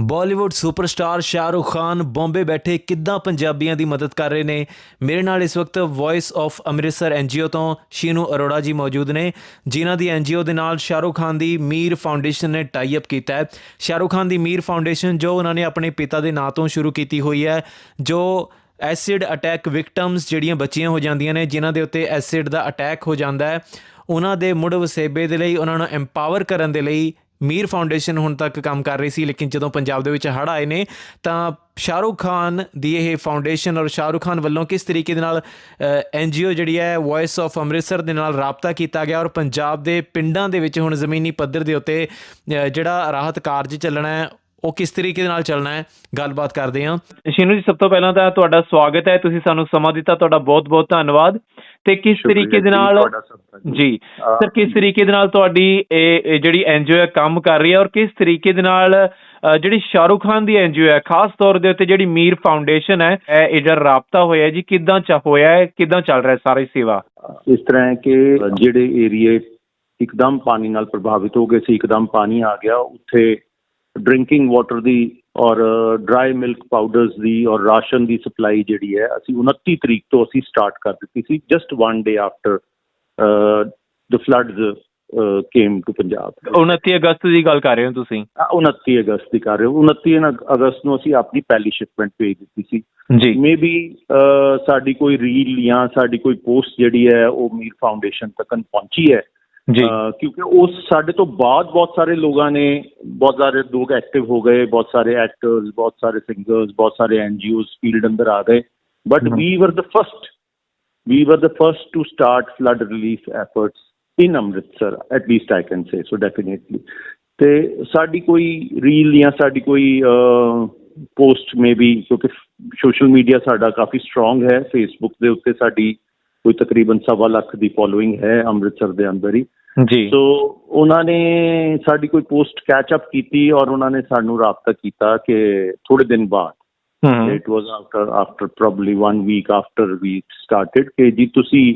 Bollywood superstar Shahrukh Khan Bombay ਬੈਠੇ ਕਿੱਦਾਂ ਪੰਜਾਬੀਆਂ ਦੀ ਮਦਦ ਕਰ ਰਹੇ ਨੇ? ਮੇਰੇ ਨਾਲ ਇਸ ਵਕਤ ਵੌਇਸ ਆਫ ਅੰਮ੍ਰਿਤਸਰ ਐਨਜੀਓ ਤੋਂ ਸ਼ੀਨੂ ਅਰੋੜਾ ਜੀ ਮੌਜੂਦ ਨੇ, ਜਿਨ੍ਹਾਂ ਦੀ ਐਨਜੀਓ ਦੇ ਨਾਲ ਸ਼ਾਹਰੁਖ ਖਾਨ ਦੀ ਮੀਰ ਫਾਊਂਡੇਸ਼ਨ ਨੇ ਟਾਈ ਅਪ ਕੀਤਾ ਹੈ। ਸ਼ਾਹਰੁਖ ਖਾਨ ਦੀ ਮੀਰ ਫਾਊਂਡੇਸ਼ਨ ਜੋ ਉਹਨਾਂ ਨੇ ਆਪਣੇ ਪਿਤਾ ਦੇ ਨਾਂ ਤੋਂ ਸ਼ੁਰੂ ਕੀਤੀ ਹੋਈ ਹੈ, ਜੋ ਐਸਿਡ ਅਟੈਕ ਵਿਕਟਮਸ ਜਿਹੜੀਆਂ ਬੱਚੀਆਂ ਹੋ ਜਾਂਦੀਆਂ ਨੇ, ਜਿਨ੍ਹਾਂ ਦੇ ਉੱਤੇ ਐਸਿਡ ਦਾ ਅਟੈਕ ਹੋ ਜਾਂਦਾ ਹੈ, ਉਹਨਾਂ ਦੇ ਮੁੜ ਵਸੇਬੇ ਦੇ ਲਈ, ਉਹਨਾਂ ਨੂੰ ਐਮਪਾਵਰ ਕਰਨ ਦੇ ਲਈ ਮੀਰ ਫਾਊਂਡੇਸ਼ਨ ਹੁਣ ਤੱਕ ਕੰਮ ਕਰ ਰਹੀ ਸੀ, ਲੇਕਿਨ ਜਦੋਂ ਪੰਜਾਬ ਦੇ ਵਿੱਚ ਹੜ੍ਹ ਆਏ ਨੇ, ਤਾਂ ਸ਼ਾਹਰੁਖ ਖਾਨ ਦੀ ਇਹ ਫਾਊਂਡੇਸ਼ਨ ਔਰ ਸ਼ਾਹਰੁਖ ਖਾਨ ਵੱਲੋਂ ਕਿਸ ਤਰੀਕੇ ਦੇ ਨਾਲ ਐਨਜੀਓ ਜਿਹੜੀ ਹੈ ਵੌਇਸ ਆਫ ਅੰਮ੍ਰਿਤਸਰ ਦੇ ਨਾਲ ਰਾਬਤਾ ਕੀਤਾ ਗਿਆ ਔਰ ਪੰਜਾਬ ਦੇ ਪਿੰਡਾਂ ਦੇ ਵਿੱਚ ਹੁਣ ਜ਼ਮੀਨੀ ਪੱਧਰ ਦੇ ਉੱਤੇ ਜਿਹੜਾ ਰਾਹਤ ਕਾਰਜ ਚੱਲਣਾ ਹੈ ਉਹ ਕਿਸ ਤਰੀਕੇ ਦੇ ਨਾਲ ਚੱਲਣਾ ਹੈ ਗੱਲਬਾਤ ਕਰਦੇ ਹਾਂ। ਸ਼ੀਨੂ ਜੀ ਸਭ ਤੋਂ ਪਹਿਲਾਂ ਤਾਂ ਤੁਹਾਡਾ ਸਵਾਗਤ ਹੈ। ਤੁਸੀਂ ਸਾਨੂੰ ਸਮਾਂ ਦਿੱਤਾ ਤੁਹਾਡਾ ਬਹੁਤ-ਬਹੁਤ ਧੰਨਵਾਦ। ਤੇ ਕਿਸ ਤਰੀਕੇ ਦੇ ਨਾਲ ਜੀ। ਸਰ ਕਿਸ ਤਰੀਕੇ ਦੇ ਨਾਲ ਤੁਹਾਡੀ ਇਹ ਜਿਹੜੀ ਐਨਜੀਓ ਹੈ ਕੰਮ ਕਰ ਰਹੀ ਹੈ ਔਰ ਕਿਸ ਤਰੀਕੇ ਦੇ ਨਾਲ ਜਿਹੜੀ ਸ਼ਾਹਰੁਖ ਖਾਨ ਦੀ ਐਨਜੀਓ ਹੈ ਖਾਸ ਤੌਰ ਦੇ ਉੱਤੇ ਜਿਹੜੀ ਮੀਰ ਫਾਊਂਡੇਸ਼ਨ ਹੈ ਇਹ ਇਹਦਾ ਰਾਬਤਾ ਹੋਇਆ ਜੀ। ਕਿੱਦਾਂ ਚ ਹੋਇਆ ਹੈ ਕਿੱਦਾਂ ਚੱਲ ਰਿਹਾ ਸਾਰੀ ਸੇਵਾ? ਇਸ ਤਰ੍ਹਾਂ ਹੈ ਕਿ ਜਿਹੜੇ ਏਰੀਏ ਇੱਕਦਮ ਪਾਣੀ ਨਾਲ ਪ੍ਰਭਾਵਿਤ ਹੋ ਗਏ ਸੀ ਇੱਕਦਮ ਪਾਣੀ ਆ ਗਿਆ ਉੱਥੇ ਡਰਿੰਕਿੰਗ ਵਾਟਰ ਦੀ ਔਰ ਡਰਾਈ ਮਿਲਕ ਪਾਊਡਰਸ ਦੀ ਔਰ ਰਾਸ਼ਨ ਦੀ ਸਪਲਾਈ ਜਿਹੜੀ ਹੈ ਅਸੀਂ 29 ਤਰੀਕ ਤੋਂ ਅਸੀਂ ਸਟਾਰਟ ਕਰ ਦਿੱਤੀ ਸੀ just one day after the floods came to Punjab 29 ਅਗਸਤ ਦੀ ਗੱਲ ਕਰ ਰਹੇ ਹੋ ਤੁਸੀਂ? ਅ, 29 ਅਗਸਤ ਦੀ ਕਰ ਰਹੇ ਹੋ। 29 ਨ- ਅਗਸਤ ਨੂੰ ਅਸੀਂ ਆਪਣੀ ਪਹਿਲੀ ਸ਼ਿਪਮੈਂਟ ਭੇਜ ਦਿੱਤੀ ਸੀ। ਜੀ। ਮੇਬੀ ਸਾਡੀ ਕੋਈ ਰੀਲ ਜਾਂ ਸਾਡੀ ਕੋਈ ਪੋਸਟ ਜਿਹੜੀ ਹੈ ਉਹ ਮੀਰ ਫਾਊਂਡੇਸ਼ਨ ਤੱਕ ਪਹੁੰਚੀ ਹੈ। ਜੀ। ਕਿਉਂਕਿ ਉਸ ਸਾਡੇ ਤੋਂ ਬਾਅਦ ਬਹੁਤ ਸਾਰੇ ਲੋਕਾਂ ਨੇ ਬਹੁਤ ਸਾਰੇ ਲੋਕ ਐਕਟਿਵ ਹੋ ਗਏ ਬਹੁਤ ਸਾਰੇ ਐਕਟਰਸ ਬਹੁਤ ਸਾਰੇ ਸਿੰਗਰਸ ਬਹੁਤ ਸਾਰੇ ਐਨਜੀਓਜ਼ ਫੀਲਡ ਅੰਦਰ ਆ ਗਏ। But. We were the first we were the first to start flood relief efforts in Amritsar at least I can say so definitely. ਤੇ ਸਾਡੀ ਕੋਈ ਰੀਲ ਜਾਂ ਸਾਡੀ ਕੋਈ ਪੋਸਟ ਮੇਬੀ ਕਿਉਂਕਿ ਸੋਸ਼ਲ ਮੀਡੀਆ ਸਾਡਾ ਕਾਫੀ ਸਟਰੋਂਗ ਹੈ ਫੇਸਬੁੱਕ ਦੇ ਉੱਤੇ ਸਾਡੀ ਕੋਈ ਤਕਰੀਬਨ ਸਵਾ ਲੱਖ ਦੀ ਫੋਲੋਇੰਗ ਹੈ ਅੰਮ੍ਰਿਤਸਰ ਦੇ ਅੰਦਰ ਹੀ ਜੀ ਸੋ ਉਹਨਾਂ ਨੇ ਸਾਡੀ ਕੋਈ ਪੋਸਟ ਕੈਚ ਅਪ ਕੀਤੀ ਔਰ ਉਹਨਾਂ ਨੇ ਸਾਨੂੰ ਰਾਬਤਾ ਕੀਤਾ ਕਿ ਥੋੜੇ ਦਿਨ ਬਾਅਦ it was after after probably one week after we started ਕਿ ਜੀ ਤੁਸੀਂ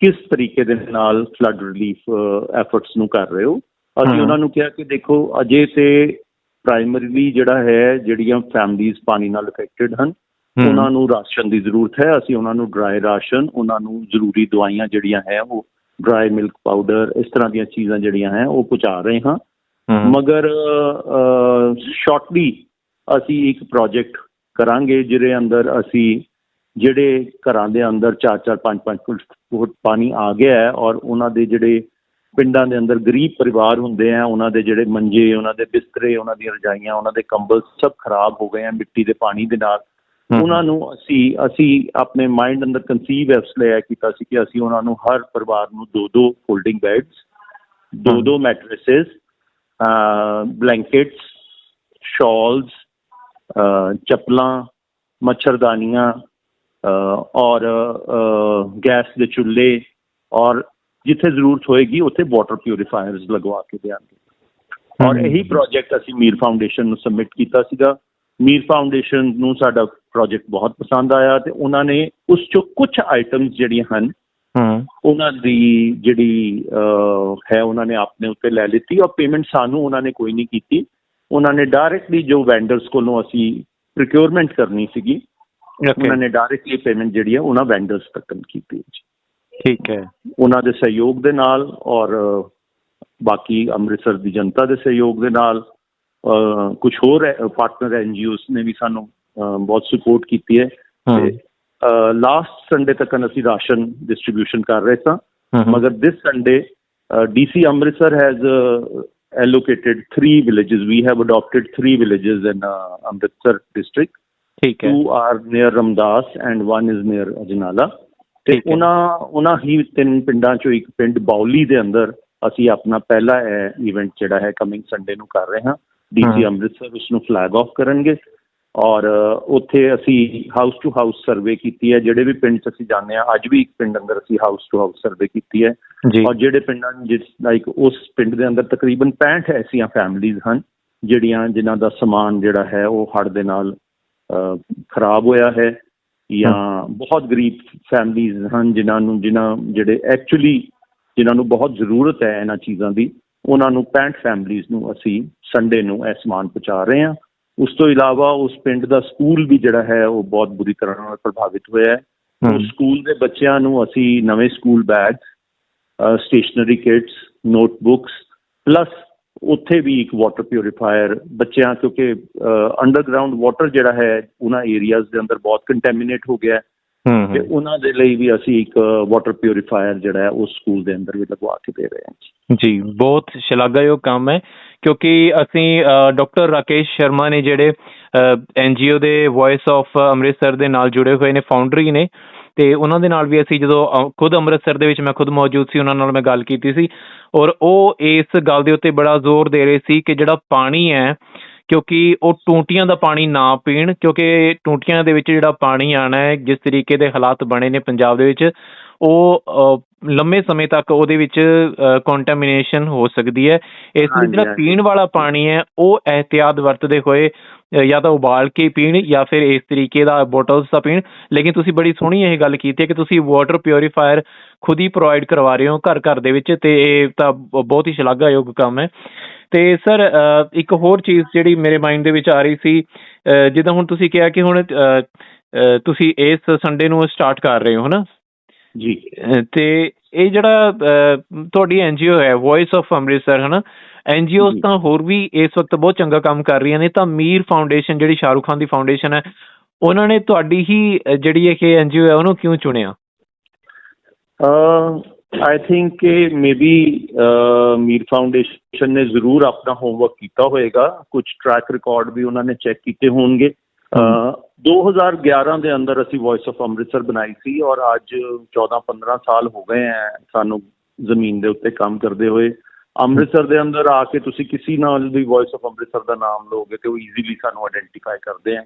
ਕਿਸ ਤਰੀਕੇ ਦੇ ਨਾਲ ਫਲੱਡ ਰਿਲੀਫ ਐਫਰਟਸ ਨੂੰ ਕਰ ਰਹੇ ਹੋ ਅਸੀਂ। ਉਹਨਾਂ ਨੂੰ ਕਿਹਾ ਕਿ ਦੇਖੋ ਅਜੇ ਤੇ ਪ੍ਰਾਇਮਰੀਲੀ ਜਿਹੜਾ ਹੈ ਜਿਹੜੀਆਂ ਫੈਮਲੀਆਂ ਪਾਣੀ ਨਾਲ ਅਫੈਕਟਡ ਹਨ। ਉਹਨਾਂ ਨੂੰ ਰਾਸ਼ਨ ਦੀ ਜ਼ਰੂਰਤ ਹੈ ਅਸੀਂ ਉਹਨਾਂ ਨੂੰ ਡਰਾਈ ਰਾਸ਼ਨ ਉਹਨਾਂ ਨੂੰ ਜ਼ਰੂਰੀ ਦਵਾਈਆਂ ਜਿਹੜੀਆਂ ਹੈ ਉਹ ਡਰਾਈ ਮਿਲਕ ਪਾਊਡਰ ਇਸ ਤਰ੍ਹਾਂ ਦੀਆਂ ਚੀਜ਼ਾਂ ਜਿਹੜੀਆਂ ਹੈ ਉਹ ਪਹੁੰਚਾ ਰਹੇ ਹਾਂ। ਮਗਰ ਸ਼ਾਰਟਲੀ ਅਸੀਂ ਇੱਕ ਪ੍ਰੋਜੈਕਟ ਕਰਾਂਗੇ ਜਿਹਦੇ ਅੰਦਰ ਅਸੀਂ ਜਿਹੜੇ ਘਰਾਂ ਦੇ ਅੰਦਰ 4-4 5-5 ਫੁੱਟ ਪਾਣੀ ਆ ਗਿਆ ਹੈ ਔਰ ਉਹਨਾਂ ਦੇ ਜਿਹੜੇ ਪਿੰਡਾਂ ਦੇ ਅੰਦਰ ਗਰੀਬ ਪਰਿਵਾਰ ਹੁੰਦੇ ਆ ਉਹਨਾਂ ਦੇ ਜਿਹੜੇ ਮੰਜੇ ਉਹਨਾਂ ਦੇ ਬਿਸਤਰੇ ਉਹਨਾਂ ਦੀਆਂ ਰਜਾਈਆਂ ਉਹਨਾਂ ਦੇ ਕੰਬਲ ਸਭ ਖਰਾਬ ਹੋ ਗਏ ਆ ਮਿੱਟੀ ਦੇ ਪਾਣੀ ਦੇ ਨਾਲ। ਉਹਨਾਂ ਨੂੰ ਅਸੀਂ ਅਸੀਂ ਆਪਣੇ ਮਾਈਂਡ ਅੰਦਰ ਕਨਸੀਵ ਇਸ ਲਈ ਕੀਤਾ ਸੀ ਕਿ ਅਸੀਂ ਉਹਨਾਂ ਨੂੰ ਹਰ ਪਰਿਵਾਰ ਨੂੰ ਦੋ ਦੋ ਫੋਲਡਿੰਗ ਬੈੱਡਸ ਦੋ। ਦੋ ਮੈਟਰੈਸਸ ਬਲੈਂਕਟਸ ਸ਼ਾਲਸ ਚੱਪਲਾਂ ਮੱਛਰਦਾਨੀਆਂ ਔਰ ਗੈਸ ਦੇ ਚੁੱਲ੍ਹੇ ਔਰ ਜਿੱਥੇ ਜ਼ਰੂਰਤ ਹੋਏਗੀ ਉੱਥੇ ਵਾਟਰ ਪਿਊਰੀਫਾਇਰਸ ਲਗਵਾ ਕੇ ਦੇਵਾਂਗੇ ਔਰ। ਇਹੀ ਪ੍ਰੋਜੈਕਟ ਅਸੀਂ ਮੀਰ ਫਾਊਂਡੇਸ਼ਨ ਨੂੰ ਸਬਮਿਟ ਕੀਤਾ ਸੀਗਾ ਮੀਰ ਫਾਊਂਡੇਸ਼ਨ ਨੂੰ ਸਾਡਾ ਪ੍ਰੋਜੈਕਟ ਬਹੁਤ ਪਸੰਦ ਆਇਆ ਤੇ ਉਹਨਾਂ ਨੇ ਉਸ ਚੋਂ ਕੁਝ ਆਈਟਮਸ ਜਿਹੜੀਆਂ ਹਨ ਹਮ ਉਹਨਾਂ ਦੀ ਜਿਹੜੀ ਹੈ ਉਹਨਾਂ ਨੇ ਆਪਣੇ ਉੱਤੇ ਲੈ ਲਿੱਤੀ ਔਰ ਪੇਮੈਂਟ ਸਾਨੂੰ ਉਹਨਾਂ ਨੇ ਕੋਈ ਨਹੀਂ ਕੀਤੀ। ਉਹਨਾਂ ਨੇ ਡਾਇਰੈਕਟਲੀ ਜੋ ਵੈਂਡਰਸ ਕੋਲੋਂ ਅਸੀਂ ਪ੍ਰੋਕਿਉਰਮੈਂਟ ਕਰਨੀ ਸੀਗੀ ਉਹਨਾਂ ਨੇ ਡਾਇਰੈਕਟਲੀ ਪੇਮੈਂਟ ਜਿਹੜੀ ਹੈ ਉਹਨਾਂ ਵੈਂਡਰਸ ਤੱਕ ਕੀਤੀ ਹੈ ਜੀ। ਠੀਕ ਹੈ। ਉਹਨਾਂ ਦੇ ਸਹਿਯੋਗ ਦੇ ਨਾਲ ਔਰ ਬਾਕੀ ਅੰਮ੍ਰਿਤਸਰ ਦੀ ਜਨਤਾ ਦੇ ਸਹਿਯੋਗ ਦੇ ਨਾਲ ਕੁਝ ਹੋਰ ਪਾਰਟਨਰ ਐਨਜੀਓਸ ਨੇ ਵੀ ਸਾਨੂੰ ਬਹੁਤ ਸਪੋਰਟ ਕੀਤੀ ਹੈ। ਤੇ ਲਾਸਟ ਸੰਡੇ ਤੱਕ ਅਸੀਂ ਰਾਸ਼ਨ ਡਿਸਟ੍ਰੀਬਿਊਸ਼ਨ ਕਰ ਰਹੇ ਸਾਂ। ਮਗਰ this Sunday DC Amritsar uh, allocated three villages. We have adopted three villages in uh, Amritsar district. ਠੀਕ ਹੈ। Two are near Ramdas and one is near Ajnala. ਤੇ। ਉਹਨਾਂ ਉਹਨਾਂ ਹੀ ਤਿੰਨ ਪਿੰਡਾਂ ਚੋਂ ਇੱਕ ਪਿੰਡ ਬਾਉਲੀ ਦੇ ਅੰਦਰ ਅਸੀਂ ਆਪਣਾ ਪਹਿਲਾ ਇਵੈਂਟ ਜਿਹੜਾ ਹੈ ਕਮਿੰਗ ਸੰਡੇ ਨੂੰ ਕਰ ਰਹੇ ਹਾਂ। ਹਮ। ਅੰਮ੍ਰਿਤਸਰ ਉਸ ਨੂੰ ਫਲੈਗ ਆਫ ਕਰਨਗੇ ਔਰ ਉੱਥੇ ਅਸੀਂ ਹਾਊਸ ਟੂ ਹਾਊਸ ਸਰਵੇ ਕੀਤੀ ਹੈ ਜਿਹੜੇ ਵੀ ਪਿੰਡ 'ਚ ਅਸੀਂ ਜਾਂਦੇ ਹਾਂ ਅੱਜ ਵੀ ਇੱਕ ਪਿੰਡ ਅੰਦਰ ਅਸੀਂ ਹਾਊਸ ਟੂ ਹਾਊਸ ਸਰਵੇ ਕੀਤੀ ਹੈ ਔਰ ਜਿਹੜੇ ਪਿੰਡਾਂ ਜਿਸ ਲਾਈਕ ਉਸ ਪਿੰਡ ਦੇ ਅੰਦਰ ਤਕਰੀਬਨ 65 ਐਸੀਆਂ ਫੈਮਿਲੀਆਂ ਹਨ ਜਿਹੜੀਆਂ ਜਿਨ੍ਹਾਂ ਦਾ ਸਮਾਨ ਜਿਹੜਾ ਹੈ ਉਹ ਹੜ੍ਹ ਦੇ ਨਾਲ ਖਰਾਬ ਹੋਇਆ ਹੈ ਜਾਂ ਬਹੁਤ ਗਰੀਬ ਫੈਮਿਲੀਆਂ ਹਨ ਜਿਨ੍ਹਾਂ ਨੂੰ ਜਿਨ੍ਹਾਂ ਜਿਹੜੇ ਐਕਚੁਅਲੀ ਜਿਨ੍ਹਾਂ ਨੂੰ ਬਹੁਤ ਜ਼ਰੂਰਤ ਹੈ ਇਹਨਾਂ ਚੀਜ਼ਾਂ ਦੀ ਉਹਨਾਂ ਨੂੰ 65 ਫੈਮਿਲੀਆਂ ਨੂੰ ਅਸੀਂ ਸੰਡੇ ਨੂੰ ਇਹ ਸਮਾਨ ਪਹੁੰਚਾ ਰਹੇ ਹਾਂ। ਉਸ ਤੋਂ ਇਲਾਵਾ ਉਸ ਪਿੰਡ ਦਾ ਸਕੂਲ ਵੀ ਜਿਹੜਾ ਹੈ ਉਹ ਬਹੁਤ ਬੁਰੀ ਤਰ੍ਹਾਂ ਨਾਲ ਪ੍ਰਭਾਵਿਤ ਹੋਇਆ ਹੈ। ਉਸ ਸਕੂਲ ਦੇ ਬੱਚਿਆਂ ਨੂੰ ਅਸੀਂ ਨਵੇਂ school bag stationery kits notebooks plus ਉੱਥੇ ਵੀ ਇੱਕ ਵਾਟਰ ਪਿਉਰੀਫਾਇਰ ਬੱਚਿਆਂ ਕਿਉਂਕਿ ਅੰਡਰਗਰਾਉਂਡ ਵਾਟਰ ਜਿਹੜਾ ਹੈ ਉਹਨਾਂ ਏਰੀਆਜ਼ ਦੇ ਅੰਦਰ ਬਹੁਤ ਕੰਟੈਮੀਨੇਟ ਹੋ ਗਿਆ ਤੇ ਉਹਨਾਂ ਦੇ ਲਈ ਵੀ ਅਸੀਂ ਇੱਕ ਵਾਟਰ ਪਿਉਰੀਫਾਇਰ ਜਿਹੜਾ ਹੈ ਉਸ ਸਕੂਲ ਦੇ ਅੰਦਰ ਵੀ ਲਗਵਾ ਕੇ ਦੇ ਰਹੇ ਹਾਂ ਜੀ। ਬਹੁਤ ਸ਼ਲਾਘਾਯੋਗ ਕੰਮ ਹੈ ਕਿਉਂਕਿ ਅਸੀਂ ਡਾਕਟਰ ਰਾਕੇਸ਼ ਸ਼ਰਮਾ ਨੇ ਜਿਹੜੇ ਐਨਜੀਓ ਦੇ ਵੌਇਸ ਆਫ ਅੰਮ੍ਰਿਤਸਰ ਦੇ ਨਾਲ ਜੁੜੇ ਹੋਏ ਨੇ ਫਾਊਂਡਰੀ ਨੇ ਤੇ ਉਹਨਾਂ ਦੇ ਨਾਲ ਵੀ ਅਸੀਂ ਜਦੋਂ ਖੁਦ ਅੰਮ੍ਰਿਤਸਰ ਦੇ ਵਿੱਚ ਮੈਂ ਖੁਦ ਮੌਜੂਦ ਸੀ ਉਹਨਾਂ ਨਾਲ ਮੈਂ ਗੱਲ ਕੀਤੀ ਸੀ ਔਰ ਉਹ ਇਸ ਗੱਲ ਦੇ ਉੱਤੇ ਬੜਾ ਜ਼ੋਰ ਦੇ ਰਹੇ ਸੀ ਕਿ ਜਿਹੜਾ ਪਾਣੀ ਹੈ ਕਿਉਂਕਿ ਉਹ ਟੂਟੀਆਂ ਦਾ ਪਾਣੀ ਨਾ ਪੀਣ ਕਿਉਂਕਿ ਟੂਟੀਆਂ ਦੇ ਵਿੱਚ ਜਿਹੜਾ ਪਾਣੀ ਆਣਾ ਹੈ ਜਿਸ ਤਰੀਕੇ ਦੇ ਹਾਲਾਤ ਬਣੇ ਨੇ ਪੰਜਾਬ ਦੇ ਵਿੱਚ ਉਹ ਲੰਮੇ ਸਮੇਂ ਤੱਕ ਉਹਦੇ ਵਿੱਚ ਕੰਟੈਮੀਨੇਸ਼ਨ ਹੋ ਸਕਦੀ ਹੈ। ਇਸ ਲਈ ਜਿਹੜਾ। ਪੀਣ ਵਾਲਾ ਪਾਣੀ ਹੈ ਉਹ ਇਹਤਿਆਤ ਵਰਤਦੇ ਹੋਏ ਜਾਂ ਤਾਂ ਉਬਾਲ ਕੇ ਪੀਣ ਜਾਂ ਫਿਰ ਇਸ ਤਰੀਕੇ ਦਾ ਬੋਟਲਸ ਦਾ ਪੀਣ। ਲੇਕਿਨ ਤੁਸੀਂ ਬੜੀ ਸੋਹਣੀ ਇਹ ਗੱਲ ਕੀਤੀ ਹੈ ਕਿ ਤੁਸੀਂ ਵਾਟਰ ਪਿਉਰੀਫਾਇਰ ਖੁਦ ਹੀ ਪ੍ਰੋਵਾਈਡ ਕਰਵਾ ਰਹੇ ਹੋ ਘਰ ਘਰ ਦੇ ਵਿੱਚ ਤੇ ਇਹ ਤਾਂ ਬਹੁਤ ਹੀ ਸ਼ਲਾਘਾਯੋਗ ਕੰਮ ਹੈ। ਤੇ ਸਰ ਇੱਕ ਹੋਰ ਚੀਜ਼ ਜਿਹੜੀ ਮੇਰੇ ਮਾਈਂਡ ਦੇ ਵਿੱਚ ਆ ਰਹੀ ਸੀ ਜਿੱਦਾਂ ਹੁਣ ਤੁਸੀਂ ਕਿਹਾ ਕਿ ਹੁਣ ਤੁਸੀਂ ਇਸ ਸੰਡੇ ਨੂੰ ਸਟਾਰਟ ਕਰ ਰਹੇ ਹੋ ਹਨਾ? ਜੀ। ਤੇ ਇਹ ਜਿਹੜਾ ਤੁਹਾਡੀ ਐਨਜੀਓ ਹੈ ਵੌਇਸ ਆਫ ਅੰਮ੍ਰਿਤਸਰ ਹਨਾ? ਐਨਜੀਓਜ਼ ਜੀ। ਤਾਂ ਹੋਰ ਵੀ ਇਸ ਵਕਤ ਬਹੁਤ ਚੰਗਾ ਕੰਮ ਕਰ ਰਹੀਆਂ ਨੇ ਤਾਂ ਮੀਰ ਫਾਊਂਡੇਸ਼ਨ ਜਿਹੜੀ ਸ਼ਾਹਰੁਖ ਖਾਨ ਦੀ ਫਾਊਂਡੇਸ਼ਨ ਹੈ ਉਹਨਾਂ ਨੇ ਤੁਹਾਡੀ ਹੀ ਜਿਹੜੀ ਇਹ ਐਨਜੀਓ ਹੈ ਉਹਨੂੰ ਕਿਉਂ ਚੁਣਿਆ? ਆਈ ਥਿੰਕ ਕਿ ਮੇਬੀ ਮੀਰ ਫਾਊਂਡੇਸ਼ਨ ਨੇ ਜ਼ਰੂਰ ਆਪਣਾ ਹੋਮਵਰਕ ਕੀਤਾ ਹੋਵੇਗਾ ਕੁਝ ਟਰੈਕ ਰਿਕਾਰਡ ਵੀ ਉਹਨਾਂ ਨੇ ਚੈੱਕ ਕੀਤੇ ਹੋਣਗੇ। ਅਹ, 2011 ਦੇ ਅੰਦਰ ਅਸੀਂ ਵੌਇਸ ਆਫ ਅੰਮ੍ਰਿਤਸਰ ਬਣਾਈ ਸੀ ਔਰ ਅੱਜ 14-15 ਸਾਲ ਹੋ ਗਏ ਹੈ ਸਾਨੂੰ ਜ਼ਮੀਨ ਦੇ ਉੱਤੇ ਕੰਮ ਕਰਦੇ ਹੋਏ। ਅੰਮ੍ਰਿਤਸਰ ਦੇ ਅੰਦਰ ਆ ਕੇ ਤੁਸੀਂ ਕਿਸੇ ਨਾਲ ਵੀ ਵੌਇਸ ਆਫ ਅੰਮ੍ਰਿਤਸਰ ਦਾ ਨਾਮ ਲਓਗੇ ਤੇ ਉਹ ਈਜ਼ੀਲੀ ਸਾਨੂੰ ਆਇਡੈਂਟੀਫਾਈ ਕਰਦੇ ਆ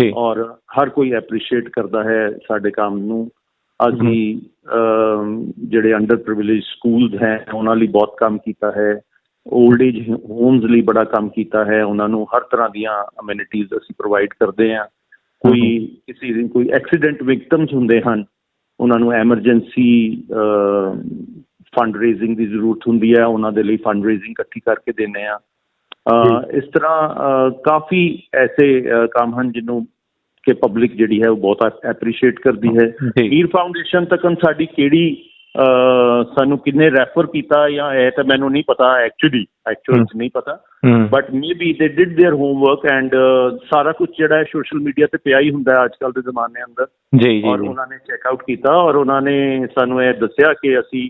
ਜੀ। ਔਰ ਹਰ ਕੋਈ ਐਪਰੀਸ਼ੀਏਟ ਕਰਦਾ ਹੈ ਸਾਡੇ ਕੰਮ ਨੂੰ। ਅਸੀਂ ਜਿਹੜੇ ਅੰਡਰ ਪ੍ਰਿਵਿਲੇਜ ਸਕੂਲਸ ਹੈ ਉਹਨਾਂ ਲਈ ਬਹੁਤ ਕੰਮ ਕੀਤਾ ਹੈ। 올ਡ ਏਜ ਹੋਮਸ ਲਈ ਬੜਾ ਕੰਮ ਕੀਤਾ ਹੈ। ਉਹਨਾਂ ਨੂੰ ਹਰ ਤਰ੍ਹਾਂ ਦੀਆਂ ਅਮੈਨਿਟੀਜ਼ ਅਸੀਂ ਪ੍ਰੋਵਾਈਡ ਕਰਦੇ ਹਾਂ। ਕੋਈ ਕਿਸੇ ਦੀ ਕੋਈ ਐਕਸੀਡੈਂਟ ਵਿਕਟਮਸ ਹੁੰਦੇ ਹਨ ਉਹਨਾਂ ਨੂੰ ਐਮਰਜੈਂਸੀ ਫੰਡ ਰੇਜ਼ਿੰਗ ਦੀ ਜ਼ਰੂਰਤ ਹੁੰਦੀ ਹੈ। ਉਹਨਾਂ ਦੇ ਲਈ ਫੰਡ ਰੇਜ਼ਿੰਗ ਇਕੱਠੀ ਕਰਕੇ ਦਿੰਦੇ ਆ ਇਸ ਤਰ੍ਹਾਂ ਕਾਫੀ ਐਸੇ ਕੰਮ ਹਨ ਜਿਹਨੂੰ ਕਿ ਪਬਲਿਕ ਜਿਹੜੀ ਹੈ ਉਹ ਬਹੁਤ ਐਪਰੀਸ਼ੀਏਟ ਕਰਦੀ ਹੈ ਜੀ ਮੀਰ ਫਾਊਂਡੇਸ਼ਨ ਤੱਕਨ ਸਾਡੀ ਕਿਹੜੀ ਅਹ ਸਾਨੂੰ ਕਿੰਨੇ ਰੈਫਰ ਕੀਤਾ ਜਾਂ ਇਹ ਤਾਂ ਮੈਨੂੰ ਨਹੀਂ ਪਤਾ ਐਕਚੁਅਲੀ ਐਕਚੁਅਲ ਚ ਨਹੀਂ ਪਤਾ ਹੂੰ but maybe they did their homework and ਸਾਰਾ ਕੁਝ ਜਿਹੜਾ ਹੈ ਸੋਸ਼ਲ ਮੀਡੀਆ ਤੇ ਪਿਆ ਹੀ ਹੁੰਦਾ ਹੈ ਅੱਜ ਕੱਲ ਦੇ ਜ਼ਮਾਨੇ ਅੰਦਰ ਜੀ ਜੀ ਔਰ ਜੀ ਉਹਨਾਂ ਨੇ ਚੈੱਕ ਆਊਟ ਕੀਤਾ ਔਰ ਉਹਨਾਂ ਨੇ ਸਾਨੂੰ ਇਹ ਦੱਸਿਆ ਕਿ ਅਸੀਂ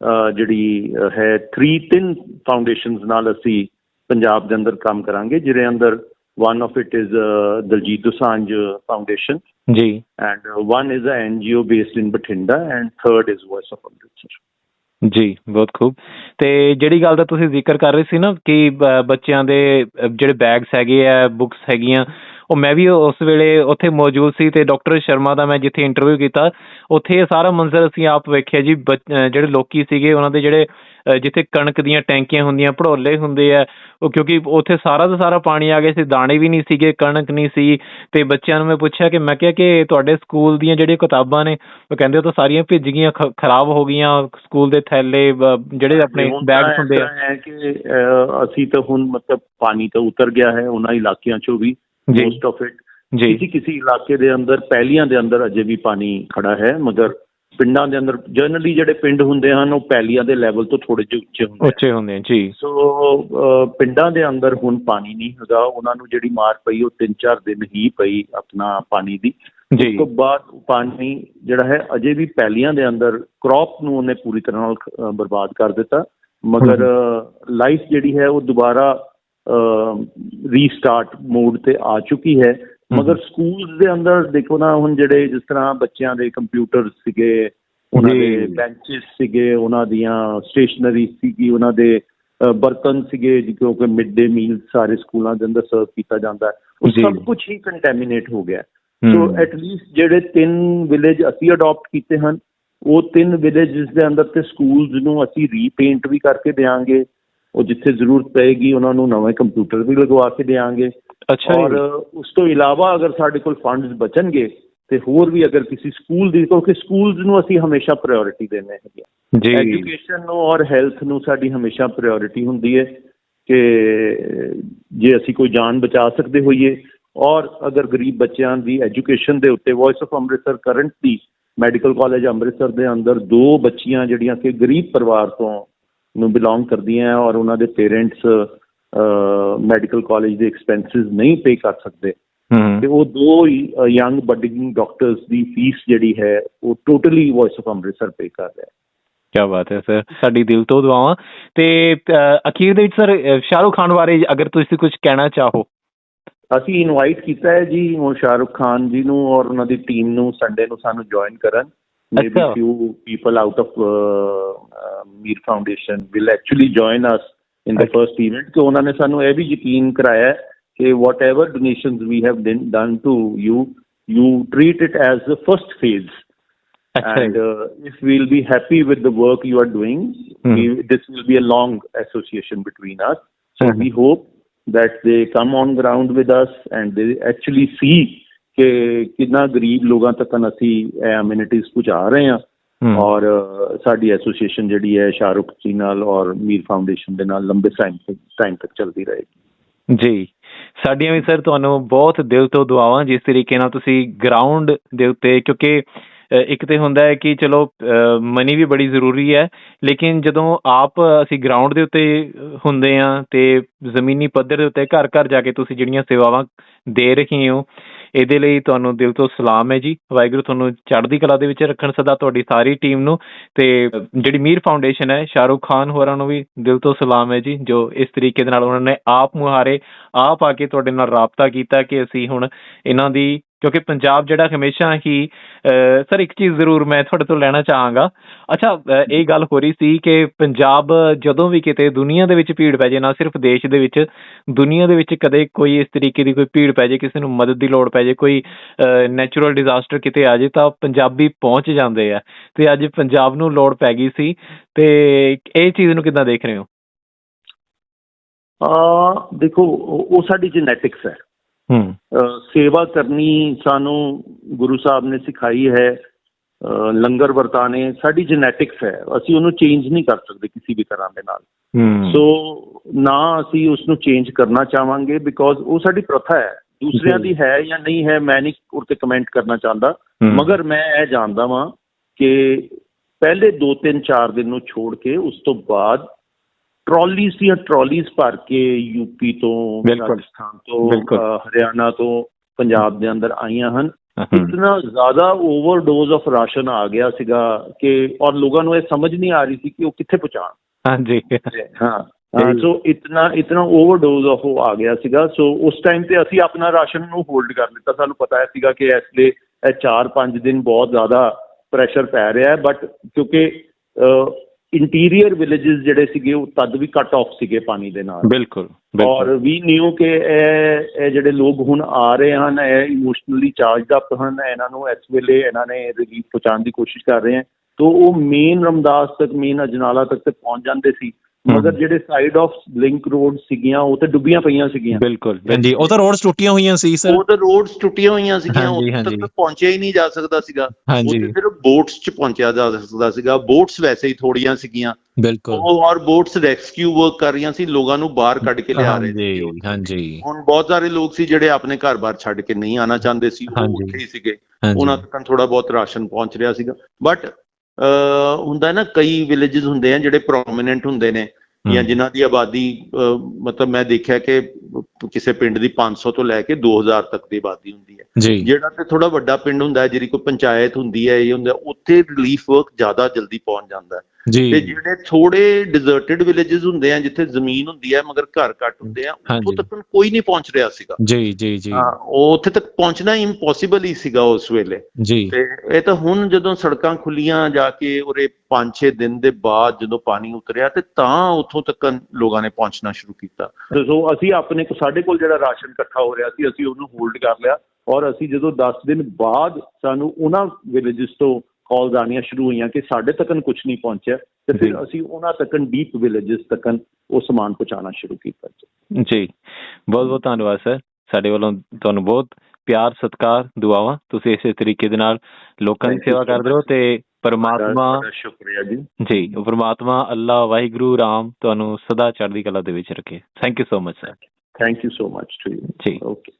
ਅਹ, ਜਿਹੜੀ ਅਹ, ਹੈ 3 ਤਿੰਨ ਫਾਊਂਡੇਸ਼ਨਸ ਨਾਲ ਅਸੀਂ ਪੰਜਾਬ ਦੇ ਅੰਦਰ ਕੰਮ ਕਰਾਂਗੇ ਜਿਹਦੇ ਅੰਦਰ one of it is uh, Daljit Dosanjh foundation ji and uh, one is an NGO based in Bathinda and third is Voice of Amritsar. ਜੀ ਬਹੁਤ ਖੂਬ ਤੇ ਜਿਹੜੀ ਗੱਲ ਦਾ ਤੁਸੀਂ ਜ਼ਿਕਰ ਕਰ ਰਹੇ ਸੀ ਨਾ ਕਿ ਬੱਚਿਆਂ ਦੇ ਜਿਹੜੇ ਬੈਗਸ ਹੈਗੇ ਆ ਬੁੱਕਸ ਹੈਗੀਆਂ ਉਹ ਮੈਂ ਵੀ ਉਸ ਵੇਲੇ ਉੱਥੇ ਮੌਜੂਦ ਸੀ ਤੇ ਡਾਕਟਰ ਸ਼ਰਮਾ ਦਾ ਮੈਂ ਜਿੱਥੇ ਇੰਟਰਵਿਊ ਕੀਤਾ ਉੱਥੇ ਇਹ ਸਾਰਾ ਮੰਜ਼ਰ ਅਸੀਂ ਆਪ ਵੇਖਿਆ ਜੀ ਜਿਹੜੇ ਲੋਕੀ ਸੀਗੇ ਉਹਨਾਂ ਦੇ ਜਿਹੜੇ ਜਿੱਥੇ ਕਣਕ ਦੀਆਂ ਟੈਂਕੀਆਂ ਹੁੰਦੀਆਂ ਭੜੋਲੇ ਹੁੰਦੇ ਆ ਉਹ ਕਿਉਂਕਿ ਉੱਥੇ ਸਾਰਾ ਦਾ ਸਾਰਾ ਪਾਣੀ ਆ ਗਿਆ ਸੀ ਦਾਣੇ ਵੀ ਨਹੀਂ ਸੀਗੇ ਕਣਕ ਨਹੀਂ ਸੀ ਤੇ ਬੱਚਿਆਂ ਨੂੰ ਮੈਂ ਪੁੱਛਿਆ ਕਿ ਮੈਂ ਕਿਹਾ ਕਿ ਤੁਹਾਡੇ ਸਕੂਲ ਦੀਆਂ ਜਿਹੜੀਆਂ ਕਿਤਾਬਾਂ ਨੇ ਉਹ ਕਹਿੰਦੇ ਉਹ ਤਾਂ ਸਾਰੀਆਂ ਭਿੱਜ ਗਈਆਂ ਖਰਾਬ ਹੋ ਗਈਆਂ ਸਕੂਲ ਦੇ ਥੈਲੇ ਜਿਹੜੇ ਆਪਣੇ ਬੈਗਸ ਹੁੰਦੇ ਆ। ਕਿ ਅਸੀਂ ਤਾਂ ਹੁਣ ਮਤਲਬ ਪਾਣੀ ਤਾਂ ਉਤਰ ਗਿਆ ਹੈ ਉਹਨਾਂ ਇਲਾਕਿਆਂ ਚੋਂ ਵੀ। ਆਫ ਇਟ ਜੀ। ਕਿਸੇ ਕਿਸੇ ਇਲਾਕੇ ਦੇ ਅੰਦਰ ਪਹਿਲੀਆਂ ਦੇ ਅੰਦਰ ਅਜੇ ਵੀ ਪਾਣੀ ਖੜਾ ਹੈ ਮਗਰ ਪਿੰਡਾਂ ਦੇ ਅੰਦਰ ਜਨਰਲੀ ਜਿਹੜੇ ਪਿੰਡ ਹੁੰਦੇ ਹਨ ਉਹ ਪਹਿਲੀਆਂ ਦੇ ਲੈਵਲ ਤੋਂ ਥੋੜੇ ਜਿਹੇ ਉੱਚੇ ਹੁੰਦੇ ਉੱਚੇ ਹੁੰਦੇ ਆ ਜੀ। ਸੋ ਪਿੰਡਾਂ ਦੇ ਅੰਦਰ ਹੁਣ ਪਾਣੀ ਨਹੀਂ ਹੈਗਾ। ਉਹਨਾਂ ਨੂੰ ਜਿਹੜੀ ਮਾਰ ਪਈ ਉਹ 3-4 ਦਿਨ ਹੀ ਪਈ ਆਪਣਾ ਪਾਣੀ ਦੀ। ਜੀ। ਉਸ ਤੋਂ ਬਾਅਦ ਪਾਣੀ ਜਿਹੜਾ ਹੈ ਅਜੇ ਵੀ ਪੈਲੀਆਂ ਦੇ ਅੰਦਰ ਕ੍ਰੌਪ ਨੂੰ ਉਹਨੇ ਪੂਰੀ ਤਰ੍ਹਾਂ ਨਾਲ ਬਰਬਾਦ ਕਰ ਦਿੱਤਾ। ਮਗਰ ਲਾਈਫ ਜਿਹੜੀ ਹੈ ਉਹ ਦੁਬਾਰਾ ਰੀਸਟਾਰਟ ਮੋਡ ਤੇ ਆ ਚੁੱਕੀ ਹੈ ਮਗਰ ਸਕੂਲਸ ਦੇ ਅੰਦਰ ਦੇਖੋ ਨਾ ਹੁਣ ਜਿਹੜੇ ਜਿਸ ਤਰ੍ਹਾਂ ਬੱਚਿਆਂ ਦੇ ਕੰਪਿਊਟਰ ਸੀਗੇ ਉਹਨਾਂ। ਦੇ ਬੈਂਚਸ ਸੀਗੇ ਉਹਨਾਂ ਦੀਆਂ ਸਟੇਸ਼ਨਰੀ ਸੀਗੀ ਉਹਨਾਂ ਦੇ ਬਰਤਨ ਸੀਗੇ ਕਿਉਂਕਿ ਮਿਡ ਡੇ ਮੀਲ ਸਾਰੇ ਸਕੂਲਾਂ ਦੇ ਅੰਦਰ ਸਰਵ ਕੀਤਾ ਜਾਂਦਾ ਉਹ। ਸਭ ਕੁਝ ਹੀ ਕੰਟੈਮੀਨੇਟ ਹੋ ਗਿਆ। ਸੋ ਐਟ ਲੀਸਟ ਜਿਹੜੇ ਤਿੰਨ ਵਿਲੇਜ ਅਸੀਂ ਅਡਾਪਟ ਕੀਤੇ ਹਨ ਉਹ ਤਿੰਨ ਵਿਲੇजेस ਦੇ ਅੰਦਰ ਤੇ ਸਕੂਲਸ ਨੂੰ ਅਸੀਂ ਰੀਪੇਂਟ ਵੀ ਕਰਕੇ ਦੇਾਂਗੇ ਉਹ ਜਿੱਥੇ ਜ਼ਰੂਰਤ ਪਏਗੀ ਉਹਨਾਂ ਨੂੰ ਨਵੇਂ ਕੰਪਿਊਟਰ ਵੀ ਲਗਵਾ ਕੇ ਦੇਾਂਗੇ ਅੱਛਾ ਔਰ ਉਸ ਤੋਂ ਇਲਾਵਾ ਅਗਰ ਸਾਡੇ ਕੋਲ ਫੰਡਸ ਬਚਣਗੇ ਤੇ ਹੋਰ ਵੀ ਅਗਰ ਕਿਸੇ ਸਕੂਲ ਦੀ ਕਿਉਂਕਿ ਸਕੂਲਸ ਨੂੰ ਅਸੀਂ ਹਮੇਸ਼ਾ ਪ੍ਰਾਇੋਰਟੀ ਦਿੰਦੇ ਹੈਗੇ ਜੀ। ਐਜੂਕੇਸ਼ਨ ਨੂੰ ਔਰ ਹੈਲਥ ਨੂੰ ਸਾਡੀ ਹਮੇਸ਼ਾ ਪ੍ਰਾਇੋਰਟੀ ਹੁੰਦੀ ਹੈ ਕਿ ਜੇ ਅਸੀਂ ਕੋਈ ਜਾਨ ਬਚਾ ਸਕਦੇ ਹੋਈਏ। ਔਰ ਅਗਰ ਗਰੀਬ ਬੱਚਿਆਂ ਦੀ ਐਜੂਕੇਸ਼ਨ ਦੇ ਉੱਤੇ ਵੌਇਸ ਆਫ ਅੰਮ੍ਰਿਤਸਰ ਕਰੰਟ ਦੀ ਮੈਡੀਕਲ ਕਾਲਜ ਅੰਮ੍ਰਿਤਸਰ ਦੇ ਅੰਦਰ ਦੋ ਬੱਚੀਆਂ ਜਿਹੜੀਆਂ ਕਿ ਗਰੀਬ ਪਰਿਵਾਰ ਤੋਂ ਨੂੰ ਬਿਲੋਂਗ ਕਰਦੀਆਂ ਔਰ ਉਹਨਾਂ ਦੇ ਪੇਰੈਂਟਸ ਮੈਡੀਕਲ ਕਾਲਜ ਦੇ ਐਕਸਪੈਂਸਸ ਨਹੀਂ ਪੇ ਕਰ ਸਕਦੇ। ਤੇ ਉਹ ਦੋ ਯੰਗ ਬਡਿੰਗ ਡਾਕਟਰਸ ਦੀ ਫੀਸ ਜਿਹੜੀ ਹੈ ਉਹ totally voice of Amritsar pay ਕਰ ਰਿਹਾ ਹੈ। ਕੀ ਬਾਤ ਹੈ ਸਰ ਸਾਡੀ ਦਿਲ ਤੋਂ ਦੁਆਵਾਂ। ਤੇ ਅਖੀਰ ਦੇ ਵਿੱਚ ਸਰ ਸ਼ਾਹਰੁਖ ਖਾਨ ਬਾਰੇ ਅਗਰ ਤੁਸੀਂ ਕੁਝ ਕਹਿਣਾ ਚਾਹੋ। ਅਸੀਂ ਇਨਵਾਈਟ ਕੀਤਾ ਹੈ ਜੀ ਉਹ ਸ਼ਾਹਰੁਖ ਖਾਨ ਜੀ ਨੂੰ ਔਰ ਉਹਨਾਂ ਦੀ ਟੀਮ ਨੂੰ ਸੰਡੇ ਨੂੰ ਸਾਨੂੰ ਜੁਆਇਨ ਕਰਨ। ਮੇਬੀ ਅੱਛਾ। Few people out of Mir foundation will actually join us in the ਅੱਛਾ। ਫਰਸਟ ਇਵੈਂਟ ਕਿ ਉਹਨਾਂ ਨੇ ਸਾਨੂੰ ਇਹ ਵੀ ਯਕੀਨ ਕਰਾਇਆ ਹੈ ਕਿ whatever donations we have done to you you treat it as the first phase ਅੱਛਾ and ਜੀ। uh, if we'll be happy with the work you are doing, Hmm. we, this will be a long association between us. So Mhm. we hope that they come on ground with us and they actually see ਕਿ ਕਿੰਨਾ ਗਰੀਬ ਲੋਕਾਂ ਤੱਕ ਅਸੀਂ ਇਹ ਪਹੁੰਚਾ ਰਹੇ ਹਾਂ। ਔਰ ਸਾਡੀ ਐਸੋਸੀਏਸ਼ਨ ਜਿਹੜੀ ਹੈ ਸ਼ਾਹਰੁਖ ਜੀ ਨਾਲ ਔਰ ਮੀਰ ਫਾਊਂਡੇਸ਼ਨ ਦੇ ਨਾਲ ਲੰਬੇ ਟਾਈਮ ਤੱਕ ਚੱਲਦੀ ਰਹੇਗੀ। ਜੀ। ਸਾਡੀਆਂ ਵੀ ਸਰ ਤੁਹਾਨੂੰ ਬਹੁਤ ਦਿਲ ਤੋਂ ਦੁਆਵਾਂ ਜਿਸ ਤਰੀਕੇ ਨਾਲ ਤੁਸੀਂ ਗਰਾਊਂਡ ਦੇ ਉੱਤੇ ਕਿਉਂਕਿ ਇੱਕ ਤੇ ਹੁੰਦਾ ਹੈ ਕਿ ਚਲੋ ਮਨੀ ਵੀ ਬੜੀ ਜ਼ਰੂਰੀ ਹੈ ਲੇਕਿਨ ਜਦੋਂ ਆਪ ਅਸੀਂ ਗਰਾਊਂਡ ਦੇ ਉੱਤੇ ਹੁੰਦੇ ਆ ਤੇ ਜ਼ਮੀਨੀ ਪੱਧਰ ਦੇ ਉੱਤੇ ਘਰ ਘਰ ਜਾ ਕੇ ਤੁਸੀਂ ਜਿਹੜੀਆਂ ਸੇਵਾਵਾਂ ਦੇ ਰਹੇ ਹੋ ਇਹਦੇ ਲਈ ਤੁਹਾਨੂੰ ਦਿਲ ਤੋਂ ਸਲਾਮ ਹੈ ਜੀ। ਵਾਹਿਗੁਰੂ ਤੁਹਾਨੂੰ ਚੜ੍ਹਦੀ ਕਲਾ ਦੇ ਵਿੱਚ ਰੱਖਣ ਸਦਾ ਤੁਹਾਡੀ ਸਾਰੀ ਟੀਮ ਨੂੰ। ਤੇ ਜਿਹੜੀ ਮੀਰ ਫਾਊਂਡੇਸ਼ਨ ਹੈ, ਸ਼ਾਹਰੁਖ ਖਾਨ ਹੋਰਾਂ ਨੂੰ ਵੀ ਦਿਲ ਤੋਂ ਸਲਾਮ ਹੈ ਜੀ, ਜੋ ਇਸ ਤਰੀਕੇ ਦੇ ਨਾਲ ਉਹਨਾਂ ਨੇ ਆਪ ਮੁਹਾਰੇ, ਆਪ ਆ ਕੇ ਤੁਹਾਡੇ ਨਾਲ ਰਾਬਤਾ ਕੀਤਾ ਕਿ ਅਸੀਂ ਹੁਣ ਇਹਨਾਂ ਦੀ ਕਿਉਂਕਿ ਪੰਜਾਬ ਜਿਹੜਾ ਹਮੇਸ਼ਾ ਹੀ ਸਰ ਇੱਕ ਚੀਜ਼ ਜ਼ਰੂਰ ਮੈਂ ਤੁਹਾਡੇ ਤੋਂ ਲੈਣਾ ਚਾਹਾਂਗਾ। ਅੱਛਾ ਇਹ ਗੱਲ ਹੋ ਰਹੀ ਸੀ ਕਿ ਪੰਜਾਬ ਜਦੋਂ ਵੀ ਕਿਤੇ ਦੁਨੀਆ ਦੇ ਵਿੱਚ ਭੀੜ ਪੈ ਜੇ, ਨਾ ਸਿਰਫ ਦੇਸ਼ ਦੇ ਵਿੱਚ, ਦੁਨੀਆ ਦੇ ਵਿੱਚ ਕਦੇ ਕੋਈ ਇਸ ਤਰੀਕੇ ਦੀ ਕੋਈ ਭੀੜ ਪੈ ਜੇ, ਕਿਸੇ ਨੂੰ ਮਦਦ ਦੀ ਲੋੜ ਪੈ ਜੇ, ਕੋਈ ਨੈਚੁਰਲ ਡਿਜ਼ਾਸਟਰ ਕਿਤੇ ਆ ਜੇ, ਤਾਂ ਪੰਜਾਬੀ ਪਹੁੰਚ ਜਾਂਦੇ ਆ। ਤੇ ਅੱਜ ਪੰਜਾਬ ਨੂੰ ਲੋੜ ਪੈ ਗਈ ਸੀ। ਤੇ ਇਹ ਚੀਜ਼ ਨੂੰ ਕਿੱਦਾਂ ਦੇਖ ਰਹੇ ਹੋ? ਆ ਦੇਖੋ, ਉਹ ਸਾਡੀ ਜੈਨੇਟਿਕਸ ਹੈ। ਸੇਵਾ ਕਰਨੀ ਸਾਨੂੰ ਗੁਰੂ ਸਾਹਿਬ ਨੇ ਸਿਖਾਈ ਹੈ। ਲੰਗਰ ਵਰਤਾਣੇ ਸਾਡੀ ਜੈਨੇਟਿਕਸ ਹੈ। ਅਸੀਂ ਉਹਨੂੰ ਚੇਂਜ ਨਹੀਂ ਕਰ ਸਕਦੇ ਕਿਸੇ ਵੀ ਤਰ੍ਹਾਂ ਦੇ ਨਾਲ। ਸੋ ਨਾ ਅਸੀਂ ਉਸ ਨੂੰ ਚੇਂਜ ਕਰਨਾ ਚਾਹਾਂਗੇ ਬਿਕੋਜ਼ ਉਹ ਸਾਡੀ ਪ੍ਰਥਾ ਹੈ। ਦੂਸਰਿਆਂ ਦੀ ਹੈ ਜਾਂ ਨਹੀਂ ਹੈ ਮੈਂ ਨਹੀਂ ਉੱਤੇ ਕਮੈਂਟ ਕਰਨਾ ਚਾਹੁੰਦਾ। ਮਗਰ ਮੈਂ ਇਹ ਜਾਣਦਾ ਵਾਂ ਕਿ ਪਹਿਲੇ 2 3 4 ਦਿਨ ਨੂੰ ਛੋੜ ਕੇ ਉਸ ਤੋਂ ਬਾਅਦ ਟਰਾਲੀਜ਼ ਦੀਆਂ ਟਰਾਲੀਜ਼ ਭਰ ਕੇ ਯੂਪੀ ਤੋਂ। ਰਾਜਸਥਾਨ ਤੋਂ ਹਰਿਆਣਾ ਤੋਂ ਪੰਜਾਬ ਦੇ ਅੰਦਰ ਆਈਆਂ ਹਨ। ਇਤਨਾ ਜ਼ਿਆਦਾ ਓਵਰਡੋਜ਼ ਆਫ ਰਾਸ਼ਨ ਆ ਗਿਆ ਸੀਗਾ ਕਿ ਔਰ ਲੋਕਾਂ ਨੂੰ ਇਹ ਸਮਝ ਨਹੀਂ ਆ ਰਹੀ ਸੀ ਕਿ ਉਹ ਕਿੱਥੇ ਪਹੁੰਚਾਣ ਹਾਂਜੀ। ਹਾਂ। ਸੋ ਇਤਨਾ ਇਤਨਾ ਓਵਰਡੋਜ਼ ਆਫ ਉਹ ਆ ਗਿਆ ਸੀਗਾ। ਸੋ ਉਸ ਟਾਈਮ ਤੇ ਅਸੀਂ ਆਪਣਾ ਰਾਸ਼ਨ ਨੂੰ ਹੋਲਡ ਕਰ ਲਿੱਤਾ ਸਾਨੂੰ ਪਤਾ ਹੈ ਸੀਗਾ ਕਿ ਇਸ ਲਈ ਇਹ 4-5 ਦਿਨ ਬਹੁਤ ਜ਼ਿਆਦਾ ਪ੍ਰੈਸ਼ਰ ਪੈ ਰਿਹਾ ਹੈ। ਬਟ ਕਿਉਂਕਿ ਇੰਟੀਰੀਅਰ ਵਿਲੇजेस ਜਿਹੜੇ ਸੀਗੇ ਉਹ ਤਦ ਵੀ ਕੱਟ ਆਫ ਸੀਗੇ ਪਾਣੀ ਦੇ ਨਾਲ। ਬਿਲਕੁਲ ਔਰ ਵੀ ਨਿਊ ਕਿ ਇਹ ਇਹ ਜਿਹੜੇ ਲੋਕ ਹੁਣ ਆ ਰਹੇ ਹਨ ਇਹ ਇਮੋਸ਼ਨਲੀ ਚਾਰਜਡ ਅਪ ਹਨ ਇਹਨਾਂ ਨੂੰ ਇਸ ਵੇਲੇ ਇਹਨਾਂ ਨੇ ਰਿਲੀਫ ਪਹੁੰਚਾਉਣ ਦੀ ਕੋਸ਼ਿਸ਼ ਕਰ ਰਹੇ ਹਨ। ਤੋ ਉਹ ਮੇਨ ਰਮਦਾਸ ਤੱਕ ਮੇਨ ਅਜਨਾਲਾ ਤੱਕ ਤੇ ਪਹੁੰਚ ਜਾਂਦੇ ਸੀ। ਮਗਰ ਜਿਹੜੇ ਸਾਈਡ ਆਫ ਲਿੰਕ ਰੋਡ ਸੀਗੀਆਂ ਉਹ ਤੇ ਡੁੱਬੀਆਂ ਪਈਆਂ ਸੀਗੀਆਂ। ਬਿਲਕੁਲ। ਹਾਂਜੀ ਉਹ ਤਾਂ ਰੋਡਸ ਟੁੱਟੀਆਂ ਹੋਈਆਂ ਸੀ ਸਰ ਉਹ ਤਾਂ ਰੋਡਸ ਟੁੱਟੀਆਂ ਹੋਈਆਂ ਸੀਗੀਆਂ ਹਾਂਜੀ। ਤੱਕ ਪਹੁੰਚਿਆ ਹੀ ਨਹੀਂ ਜਾ ਸਕਦਾ ਸੀਗਾ। ਉੱਥੇ ਸਿਰਫ ਬੋਟਸ 'ਚ ਪਹੁੰਚਿਆ ਜਾ ਸਕਦਾ ਸੀਗਾ। ਬੋਟਸ ਵੈਸੇ ਹੀ ਥੋੜੀਆਂ ਸੀਗੀਆਂ। ਬਿਲਕੁਲ। ਉਹ ਔਰ ਬੋਟਸ ਰੈਸਕਿਊ ਵਰਕ ਕਰ ਰਹੀਆਂ ਸੀ ਲੋਕਾਂ ਨੂੰ ਬਾਹਰ ਕੱਢ ਕੇ ਲਿਆ ਰਹੇ ਸੀ ਹਾਂਜੀ। ਹੁਣ ਬਹੁਤ ਸਾਰੇ ਲੋਕ ਸੀ ਜਿਹੜੇ ਆਪਣੇ ਘਰ-ਬਾਰ ਛੱਡ ਕੇ ਨਹੀਂ ਆਣਾ ਚਾਹੁੰਦੇ ਸੀ ਉਹ। ਉੱਥੇ ਹੀ ਸੀਗੇ। ਉਹਨਾਂ ਤੱਕ ਥੋੜਾ ਬਹੁਤ ਰਾਸ਼ਨ ਪਹੁੰਚ ਰਿਹਾ ਸੀਗਾ। ਬਟ ਹੁੰਦਾ ਨਾ ਕਈ ਵਿਲੇजेस ਹੁੰਦੇ ਆ ਜਿਹੜੇ ਪ੍ਰੋਮਿਨੈਂਟ ਹੁੰਦੇ ਨੇ ਜਾਂ ਜਿਨ੍ਹਾਂ ਦੀ ਆਬਾਦੀ ਮਤਲਬ ਮੈਂ ਦੇਖਿਆ ਕਿ ਕਿਸੇ ਪਿੰਡ ਦੀ 500 ਤੋਂ ਲੈ ਕੇ 2000 ਤੱਕ ਦੀ ਆਬਾਦੀ ਹੁੰਦੀ ਹੈ। ਜਿਹੜਾ ਤੇ ਥੋੜਾ ਵੱਡਾ ਪਿੰਡ ਹੁੰਦਾ ਹੈ ਜਿਹੜੀ ਕੋਈ ਪੰਚਾਇਤ ਹੁੰਦੀ ਹੈ ਇਹ ਹੁੰਦਾ ਉੱਥੇ ਰਿਲੀਫ ਵਰਕ ਜ਼ਿਆਦਾ ਜਲਦੀ ਪਹੁੰਚ ਜਾਂਦਾ ਹੈ। ਤੇ ਜਿਹੜੇ ਥੋੜੇ ਡਿਜ਼ਰਟਡ ਵਿਲੇजेस ਹੁੰਦੇ ਆ ਜਿੱਥੇ ਜ਼ਮੀਨ ਹੁੰਦੀ ਹੈ ਮਗਰ ਘਰ ਘੱਟ ਹੁੰਦੇ ਆ ਉੱਥੋਂ। ਤੱਕ ਕੋਈ ਨਹੀਂ ਪਹੁੰਚ ਰਿਹਾ ਸੀਗਾ। ਜੀ ਜੀ ਜੀ। ਹਾਂ ਉਹ ਉੱਥੇ ਤੱਕ ਪਹੁੰਚਣਾ ਇੰਪੋਸੀਬਲ ਹੀ ਸੀਗਾ ਉਸ ਵੇਲੇ। ਜੀ। ਤੇ ਇਹ ਤਾਂ ਹੁਣ ਜਦੋਂ ਸੜਕਾਂ ਖੁੱਲੀਆਂ ਜਾ ਕੇ ਉਰੇ 5-6 ਦਿਨ ਦੇ ਬਾਅਦ ਜਦੋਂ ਪਾਣੀ ਉਤਰਿਆ ਤੇ ਤਾਂ ਉੱਥੋਂ ਤੱਕ ਲੋਕਾਂ ਨੇ ਪਹੁੰਚਣਾ ਸ਼ੁਰੂ ਕੀਤਾ। ਸੋ ਅਸੀਂ ਆਪਣੇ ਸਾਡੇ ਕੋਲ ਜਿਹੜਾ ਰਾਸ਼ਨ ਇਕੱਠਾ ਹੋ ਰਿਹਾ ਸੀ ਅਸੀਂ ਉਹਨੂੰ ਹੋਲਡ ਕਰ ਲਿਆ ਔਰ ਅਸੀਂ ਜਦੋਂ 10 ਦਿਨ ਬਾਅਦ ਸਾਨੂੰ ਉਹਨਾਂ ਵਿਲੇजेस ਤੋਂ ਕਾਲਸ ਆਣੀਆਂ ਸ਼ੁਰੂ ਹੋਈਆਂ ਕਿ ਸਾਡੇ ਤੱਕਨ ਕੁਝ ਨਹੀਂ ਪਹੁੰਚਿਆ ਤੇ ਫਿਰ ਅਸੀਂ ਉਹਨਾਂ ਤੱਕਨ ਡੀਪ ਵਿਲੇजेस ਤੱਕਨ ਉਹ ਸਮਾਨ ਪਹੁੰਚਾਉਣਾ ਸ਼ੁਰੂ ਕੀਤਾ ਜੀ। ਬਹੁਤ ਬਹੁਤ ਧੰਨਵਾਦ ਸਰ। ਸਾਡੇ ਵੱਲੋਂ ਤੁਹਾਨੂੰ ਬਹੁਤ ਪਿਆਰ ਸਤਿਕਾਰ ਦੁਆਵਾਂ। ਤੁਸੀਂ ਇਸੇ ਤਰੀਕੇ ਦੇ ਨਾਲ ਲੋਕਾਂ ਦੀ ਸੇਵਾ ਕਰਦੇ ਹੋ ਤੇ ਪਰਮਾਤਮਾ ਸ਼ੁਕਰੀਆ ਜੀ। ਜੀ ਪਰਮਾਤਮਾ ਅੱਲਾ ਵਾਹਿਗੁਰੂ ਰਾਮ ਤੁਹਾਨੂੰ ਸਦਾ ਚੜ੍ਹਦੀ ਕਲਾ ਦੇ ਵਿੱਚ ਰੱਖੇ। Thank you so much sir thank you so much to you ji okay